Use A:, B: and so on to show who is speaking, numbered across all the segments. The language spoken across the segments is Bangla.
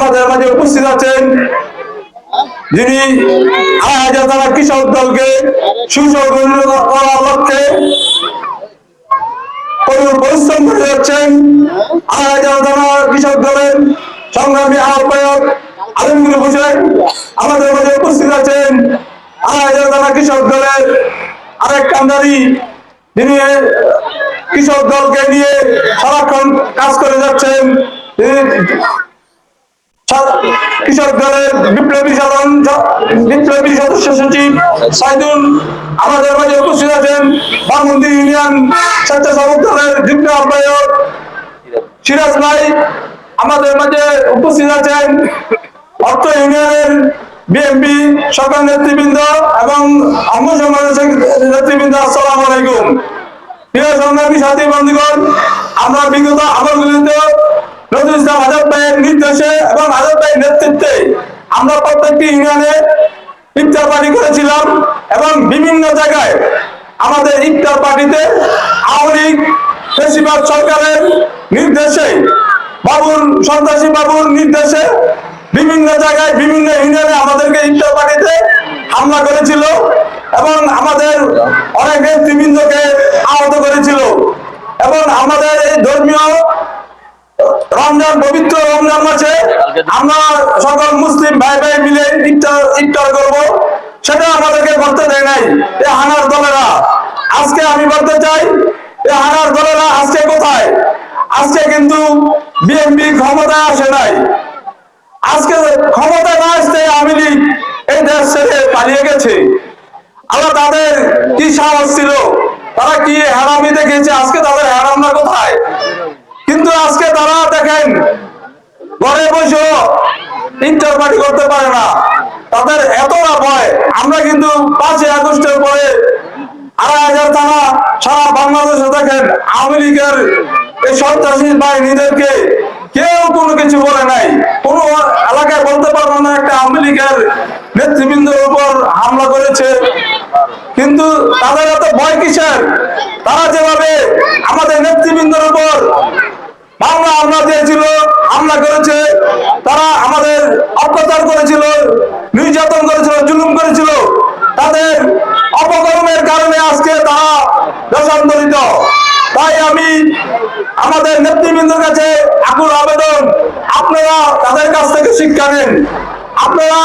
A: আমাদের মাঝে উপস্থিত আছেন যিনি হাজার টাকা কৃষক দলকে সুসংগঠিত করার লক্ষ্যে পরিশ্রম করে যাচ্ছেন। কৃষক দলের সংগ্রামী আহ্বায়ক আলমগীর হোসেন আমাদের উপস্থিত আছেন। টাকা কৃষক দলের আরেক কান্দারি যিনি কৃষক দলকে নিয়ে সারাক্ষণ কাজ করে যাচ্ছেন। কৃষক দলের বিপ্লবী সাধারণ বিপ্লবী সদস্য সচিব সাইদুল আমাদের মাঝে উপস্থিত আছেন বামন্দি ইউনিয়ন স্বেচ্ছাসেবক দলের যুগ্ম আহ্বায়ক সিরাজ ভাই। আমাদের মাঝে উপস্থিত আছেন অর্থ ইউনিয়নের বিএনপি সকল নেতৃবৃন্দ এবং অঙ্গ সংগঠনের নেতৃবৃন্দ, আসসালামু আলাইকুম। প্রিয় সংগ্রামী সাথী বন্ধুগণ, আমরা বিগত আমলগুলিতে নজরুল ইসলাম নির্দেশে এবং নেতৃত্বে আমরা প্রত্যেকটি করেছিলাম এবং বিভিন্ন জায়গায় আমাদের পার্টিতে সরকারের নির্দেশে সন্ত্রাসী বাবুর নির্দেশে বিভিন্ন জায়গায়, বিভিন্ন ইউনিয়নে আমাদেরকে ইফতার পার্টিতে হামলা করেছিল এবং আমাদের অনেক নেতৃবৃন্দকে আহত করেছিল এবং আমাদের এই ধর্মীয় রমজান, পবিত্র রমজান মাসে আমরা সকল মুসলিম ভাই ভাই মিলে ইফতার ইফতার করব। সেটা আমাদেরকে করতে দেয় নাই। এই হানার দলেরা, আজকে আমি বলতে চাই এই হানার দলেরা আজকে কোথায়? আজকে কিন্তু বিএনপি ক্ষমতায় আসে নাই। আজকে ক্ষমতায় না আসতে আওয়ামী লীগ এই দেশ ছেড়ে পালিয়ে গেছে। আল্লাহ তাদের কি সাহস ছিল? তারা কি হারামি দেখেছে? আজকে তাদের হারামরা কোথায়? কিন্তু আজকে তারা দেখেন, ঘরে বসে ইন্টার পার্টি করতে পারে না। তাদের এতটা ভয়। আমরা কিন্তু পাঁচই আগস্টের পরে আড়াই হাজার থানা সারা বাংলাদেশে দেখেন, আওয়ামী লীগের এই সন্ত্রাসী বাহিনীদেরকে কেউ কোনো কিছু বলে নাই। কোন এলাকায় বলতে পারব না, একটা আওয়ামী লীগের নেতৃবৃন্দের উপর হামলা করেছে। কিন্তু তাদের এত ভয় কিসের? তারা যেভাবে আমাদের নেতৃবৃন্দের উপর বাংলা হামলা দিয়েছিল, হামলা করেছে, তারা আমাদের অত্যাচার করেছিল, নির্যাতন করেছিল, জুলুম করেছিল। তাদের অপকর্মের কারণে আজকে তারা দেশান্তরিত। তাই আমি আমাদের নেতৃবৃন্দের কাছে আকুল আবেদন, আপনারা তাদের কাছ থেকে শিক্ষা নেন। আপনারা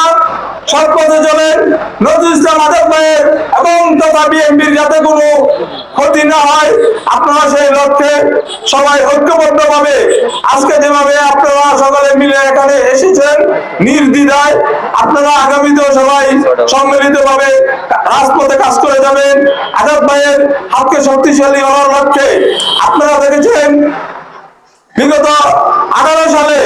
A: সৎপথে চলেন নজরুল ইসলাম আজাদ ভাইয়ের তথা বিএনপির যাতে কোনো ক্ষতি না হয়, আপনারা সেই লক্ষ্যে সবাই ঐক্যবদ্ধ ভাবে আজকে যেভাবে আপনারা সকলে মিলে এখানে এসেছেন নির্দ্বিধায়, আপনারা আগামীতেও সবাই সম্মিলিত ভাবে রাজপথে কাজ করে যাবেন। আজাদ ভাইয়ের হাতকে শক্তিশালী হওয়ার লক্ষ্যে আপনারা দেখেছেন, বিগত আঠারো সালে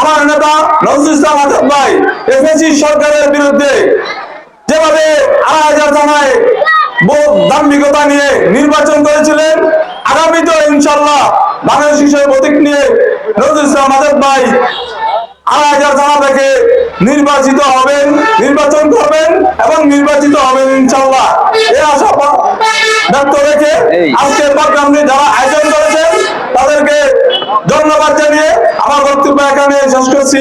A: আমার নেতা নজরুল ইসলাম আজাদ ভাই এসএসসি সরকারের বিরুদ্ধে যেভাবে আড়াই হাজার থানায় দাম্ভিকতা নিয়ে নির্বাচন করেছিলেন। আগামীতে ইনশাল্লাহ বাংলাদেশ হিসেবে প্রতীক নিয়ে নজরুল ইসলাম আজাদ ভাই আড়াই হাজার থানা থেকে নির্বাচিত হবেন নির্বাচন করবেন এবং নির্বাচিত হবেন ইনশাল্লাহ এই আশা ব্যক্ত রেখে আজকের প্রোগ্রামটি যারা আয়োজন করেছেন তাদেরকে ধন্যবাদ জানিয়ে আমার বক্তব্য এখানে শেষ করছি।